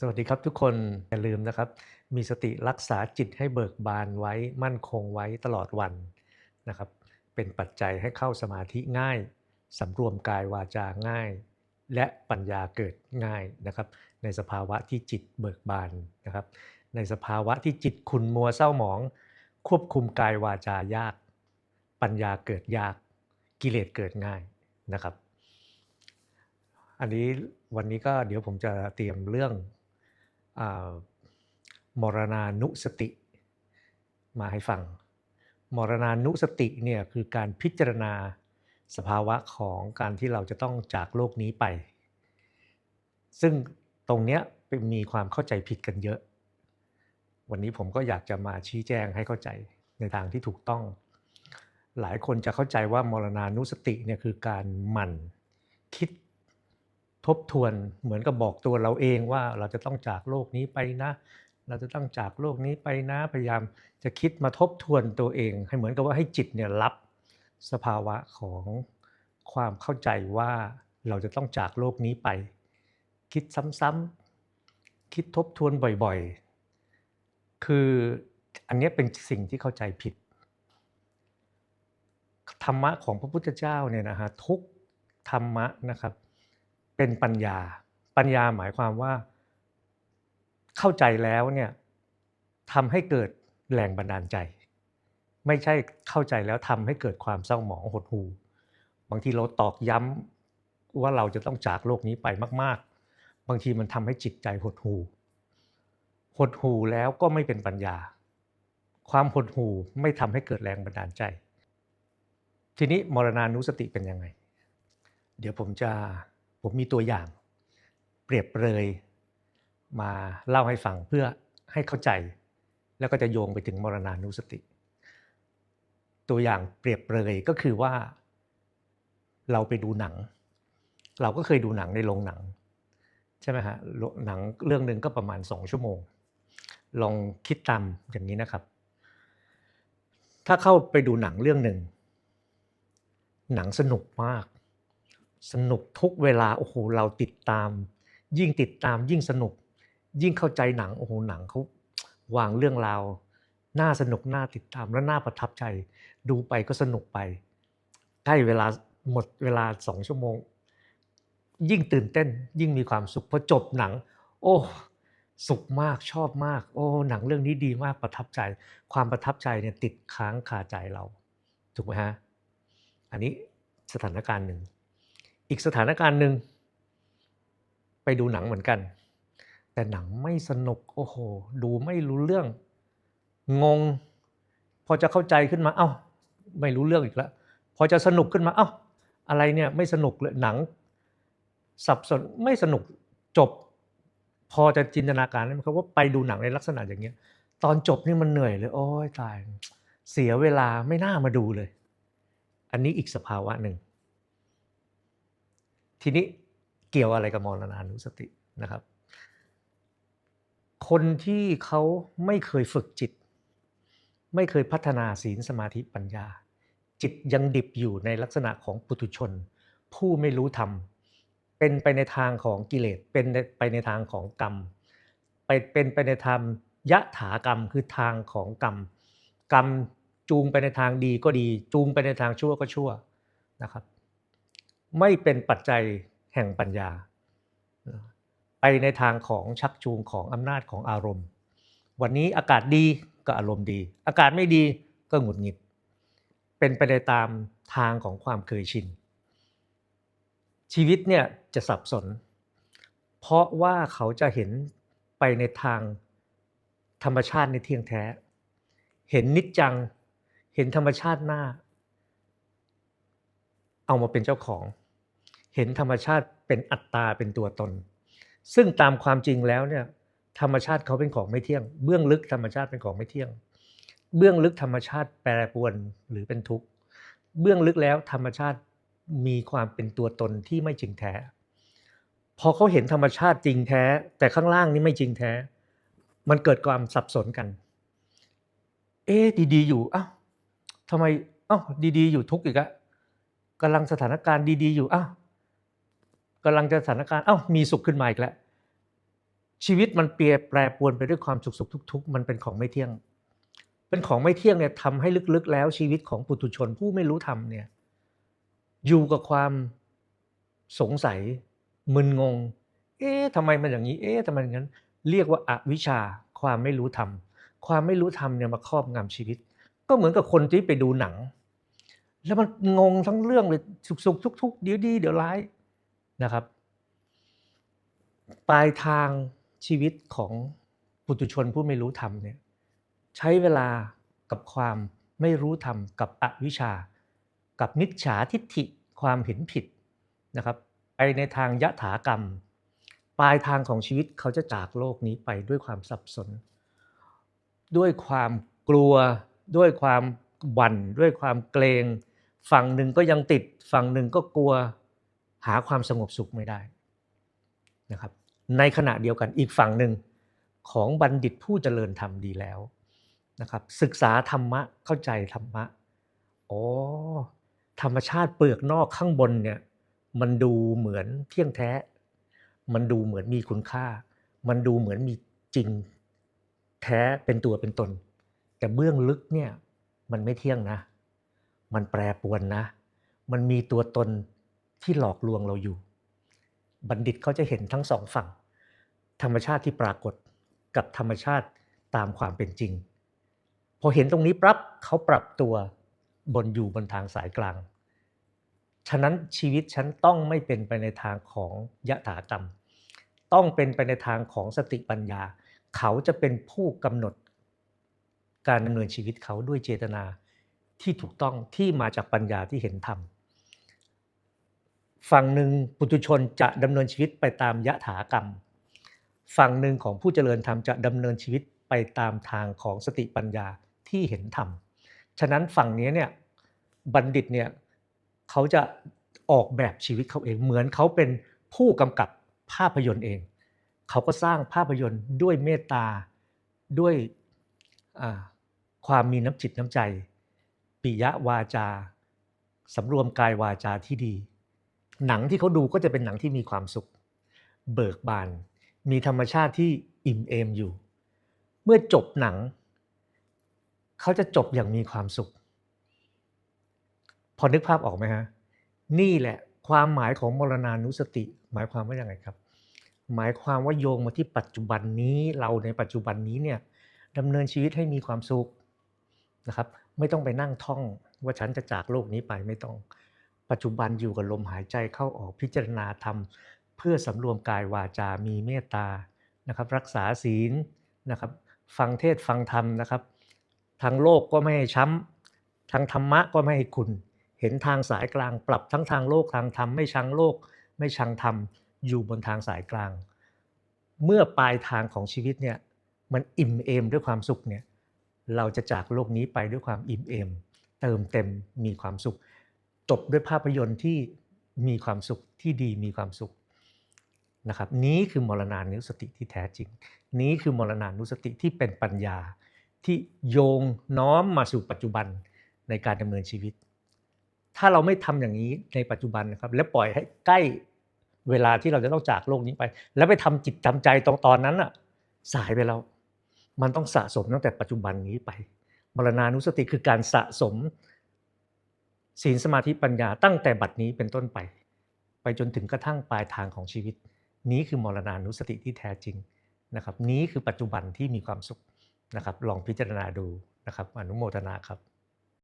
สวัสดีครับทุกคนอย่าลืมนะครับ มีสติรักษาจิตให้เบิกบานไว้มั่นคงไว้ตลอดวันนะครับ เป็นปัจจัยให้เข้าสมาธิง่ายสำรวมกายวาจาง่าย และปัญญาเกิดง่ายนะครับ ในสภาวะที่จิตเบิกบานนะครับ ในสภาวะที่จิตขุนมัวเศร้าหมอง ควบคุมกายวาจายาก ปัญญาเกิดยากกิเลสเกิดง่ายนะครับ อันนี้ วันนี้ก็เดี๋ยวผมจะเตรียมเรื่องอมรณานุสติ มาให้ฟัง มรณานุสติเนี่ยคือการพิจารณาสภาวะของการที่เราจะต้องจากโลกนี้ไป ซึ่งตรงเนี้ยเป็นมีความเข้าใจผิดกันเยอะ วันนี้ผมก็อยากจะมาชี้แจงให้เข้าใจในทางที่ถูกต้อง หลายคนจะเข้าใจว่ามรณานุสติเนี่ยคือการหมั่นคิด ทบทวนเหมือนกับบอกตัวเราเองว่าเราจะต้องจากโลกนี้ไปนะ เราจะต้องจากโลกนี้ไปนะพยายามจะคิดมาทบทวนตัวเอง ให้เหมือนกับว่าให้จิตเนี่ยรับสภาวะของความเข้าใจว่าเราจะต้องจากโลกนี้ไป คิดซ้ำๆคิดทบทวนบ่อยๆ คืออันนี้เป็นสิ่งที่เข้าใจผิด ธรรมะของพระพุทธเจ้าเนี่ยนะฮะทุกธรรมะนะครับ เป็นปัญญา ปัญญาหมายความว่า เข้าใจแล้วเนี่ยทำให้เกิดแรงบันดาลใจ ไม่ใช่เข้าใจแล้วทำให้เกิดความเศร้าหมองหดหู่บางทีเราตอกย้ำว่าเราจะต้องจากโลกนี้ไปมาก ๆ บางทีมันทำให้จิตใจหดหู่หดหู่แล้วก็ไม่เป็นปัญญา ความหดหู่ไม่ทำให้เกิดแรงบันดาลใจ ทีนี้มรณานุสติเป็นยังไง เดี๋ยวผมจะ ผมมีตัวอย่าง เปรียบเปรยมาเล่าให้ฟังเพื่อให้เข้าใจ แล้วก็จะโยงไปถึงมรณานุสติ ตัวอย่างเปรียบเปรยก็คือว่า เราไปดูหนัง เราก็เคยดูหนังในโรงหนังใช่ไหมฮะโรหนังเรื่องหนึ่งก็ประมาณสองชั่วโมง ลองคิดตามอย่างนี้นะครับ ถ้าเข้าไปดูหนังเรื่องหนึ่งหนังสนุกมาก สนุกทุกเวลาโอ้โหเราติดตาม ยิ่งติดตามยิ่งสนุก ยิ่งเข้าใจหนังโอ้โหหนังเขาวางเรื่องราวน่าสนุกน่าติดตามและน่าประทับใจ ดูไปก็สนุกไปใกล้เวลาหมดเวลาสองชั่วโมง ยิ่งตื่นเต้น ยิ่งมีความสุขพอจบหนัง โอ้สุขมากชอบมาก โอ้หนังเรื่องนี้ดีมากประทับใจ ความประทับใจเนี่ยติดค้างคาใจเรา ถูกไหมฮะ อันนี้สถานการณ์หนึ่ง อีกสถานการณ์หนึ่งไปดูหนังเหมือนกัน แต่หนังไม่สนุกโอ้โห ดูไม่รู้เรื่อง งง พอจะเข้าใจขึ้นมาเอ้า ไม่รู้เรื่องอีกแล้วพอจะสนุกขึ้นมาเอ้า อะไรเนี่ยไม่สนุกเลยหนัง สับสนไม่สนุกจบ พอจะจินตนาการได้ไหมครับว่าไปดูหนังในลักษณะอย่างเงี้ย ตอนจบนี่มันเหนื่อยเลย โอ้ยตาย เสียเวลาไม่น่ามาดูเลย อันนี้อีกสภาวะหนึ่ง ทีนี้เกี่ยวอะไรกับมรณานุสตินะครับ คนที่เขาไม่เคยฝึกจิต ไม่เคยพัฒนาศีลสมาธิปัญญา จิตยังดิบอยู่ในลักษณะของปุถุชน ผู้ไม่รู้ธรรมเป็นไปในทางของกิเลสเป็นไปในทางของกรรม ไปเป็นไปในทางยะถากรรมคือทางของกรรม กรรมจูงไปในทางดีก็ดี จูงไปในทางชั่วก็ชั่วนะครับ ไม่เป็นปัจจัยแห่งปัญญา ไปในทางของชักจูงของอำนาจของอารมณ์ วันนี้อากาศดีก็อารมณ์ดี อากาศไม่ดีก็หงุดหงิด เป็นไปในตามทางของความเคยชิน ชีวิตเนี่ยจะสับสน เพราะว่าเขาจะเห็นไปในทางธรรมชาติในเที่ยงแท้ เห็นนิจจัง เห็นธรรมชาติหน้า เอามาเป็นเจ้าของ เห็นธรรมชาติเป็นอัตตาเป็นตัวตน ซึ่งตามความจริงแล้วเนี่ยธรรมชาติเขาเป็นของไม่เที่ยง เบื้องลึกธรรมชาติเป็นของไม่เที่ยง เบื้องลึกธรรมชาติแปรปรวนหรือเป็นทุกข์ เบื้องลึกแล้วธรรมชาติมีความเป็นตัวตนที่ไม่จริงแท้ พอเขาเห็นธรรมชาติจริงแท้ แต่ข้างล่างนี่ไม่จริงแท้ มันเกิดความสับสนกัน เอ๊ดีๆ อยู่อ้าวทำไมอ้าวดีๆ อยู่ทุกข์อีกอะกำลังสถานการณ์ดีๆ อยู่อ้าว กำลังจะสถานการณ์อ้าวมีสุขขึ้นมาอีกแล้วชีวิตมันเปลี่ยนแปรปรวนไปด้วยความสุขสุขทุกทุกมันเป็นของไม่เที่ยง เป็นของไม่เที่ยงเนี่ยทำให้ลึกๆ แล้วชีวิตของปุถุชนผู้ไม่รู้ธรรมเนี่ยอยู่กับความสงสัย มึนงง เอ๊ะทำไมมันอย่างนี้ เอ๊ะทำไมอย่างนั้น เรียกว่าอาวิชชาความไม่รู้ธรรมความไม่รู้ธรรมเนี่ยมาครอบงำชีวิต ก็เหมือนกับคนที่ไปดูหนัง แล้วมันงงทั้งเรื่องเลยสุขๆทุก ๆ เดี๋ยวดีเดี๋ยวร้าย นะครับปลายทางชีวิตของปุถุชนผู้ไม่รู้ธรรมเนี่ยใช้เวลากับความไม่รู้ธรรมกับอวิชชา กับมิจฉาทิฏฐิความเห็นผิดนะครับไปในทางยะถากรรม ปลายทางของชีวิตเขาจะจากโลกนี้ไปด้วยความสับสน ด้วยความกลัว ด้วยความหวั่น ด้วยความเกรง ฝั่งหนึ่งก็ยังติด ฝั่งหนึ่งก็กลัว หาความสงบสุขไม่ได้นะครับ ในขณะเดียวกันอีกฝั่งหนึ่งของบัณฑิตผู้เจริญธรรมดีแล้วนะครับศึกษาธรรมะเข้าใจธรรมะอ๋อธรรมชาติเปลือกนอกข้างบนเนี่ยมันดูเหมือนเที่ยงแท้ มันดูเหมือนมีคุณค่า มันดูเหมือนมีจริงแท้เป็นตัวเป็นตน แต่เบื้องลึกเนี่ยมันไม่เที่ยงนะ มันแปรปวนนะ มันมีตัวตน ที่หลอกลวงเราอยู่ บัณฑิตเขาจะเห็นทั้งสองฝั่ง ธรรมชาติที่ปรากฏกับธรรมชาติตามความเป็นจริง พอเห็นตรงนี้ปั๊บเขาปรับตัวบนอยู่บนทางสายกลาง ฉะนั้นชีวิตฉันต้องไม่เป็นไปในทางของยะถากรรม ต้องเป็นไปในทางของสติปัญญา เขาจะเป็นผู้กำหนด การดำเนินชีวิตเขาด้วยเจตนาที่ถูกต้องที่มาจากปัญญาที่เห็นธรรม ฝั่งหนึ่งปุถุชนจะดำเนินชีวิตไปตามยะถากรรม ฝั่งหนึ่งของผู้เจริญธรรมจะดำเนินชีวิตไปตามทางของสติปัญญาที่เห็นธรรม ฉะนั้นฝั่งนี้เนี่ยบัณฑิตเนี่ยเขาจะออกแบบชีวิตเขาเองเหมือนเขาเป็นผู้กำกับภาพยนตร์เอง เขาก็สร้างภาพยนตร์ด้วยเมตตาด้วยความมีน้ำจิตน้ำใจ ปิยะวาจาสำรวมกายวาจาที่ดี หนังที่เขาดูก็จะเป็นหนังที่มีความสุข เบิกบาน มีธรรมชาติที่อิ่มเอมอยู่ เมื่อจบหนัง เขาจะจบอย่างมีความสุข พอนึกภาพออกไหมฮะ นี่แหละความหมายของมรณานุสติ หมายความว่าอย่างไรครับ หมายความว่าโยงมาที่ปัจจุบันนี้เราในปัจจุบันนี้เนี่ยดำเนินชีวิตให้มีความสุขนะครับ ไม่ต้องไปนั่งท่องว่าฉันจะจากโลกนี้ไปไม่ต้อง ปัจจุบันอยู่กับลมหายใจเข้าออกพิจารณาธรรม เพื่อสำรวมกายวาจา มีเมตตานะครับ รักษาศีลนะครับ ฟังเทศฟังธรรมนะครับ ทางโลกก็ไม่ให้ช้ำทางธรรมะก็ไม่ให้คุณ เห็นทางสายกลางปรับทั้งทางโลกทางธรรมไม่ชังโลก ไม่ชังธรรมอยู่บนทางสายกลาง เมื่อปลายทางของชีวิตเนี่ยมันอิ่มเอมด้วยความสุขเนี่ยเราจะจากโลกนี้ไปด้วยความอิ่มเอม เติมเต็มมีความสุข จบด้วยภาพยนตร์ที่มีความสุขที่ดีมีความสุขนะครับนี้คือมรณานุสติที่แท้จริง นี้คือมรณานุสติที่เป็นปัญญาที่โยงน้อมมาสู่ปัจจุบันในการดำเนินชีวิต ถ้าเราไม่ทำอย่างนี้ในปัจจุบันนะครับ และปล่อยให้ใกล้เวลาที่เราจะต้องจากโลกนี้ไป แล้วไปทำจิตทำใจตรงตอนนั้นอะสายไปแล้วมันต้องสะสมตั้งแต่ปัจจุบันนี้ไป มรณานุสติคือการสะสม ศีลสมาธิปัญญาตั้งแต่บัดนี้เป็นต้นไป ไปจนถึงกระทั่งปลายทางของชีวิต นี้คือมรณานุสติที่แท้จริงนะครับ นี้คือปัจจุบันที่มีความสุขนะครับ ลองพิจารณาดูนะครับ อนุโมทนาครับ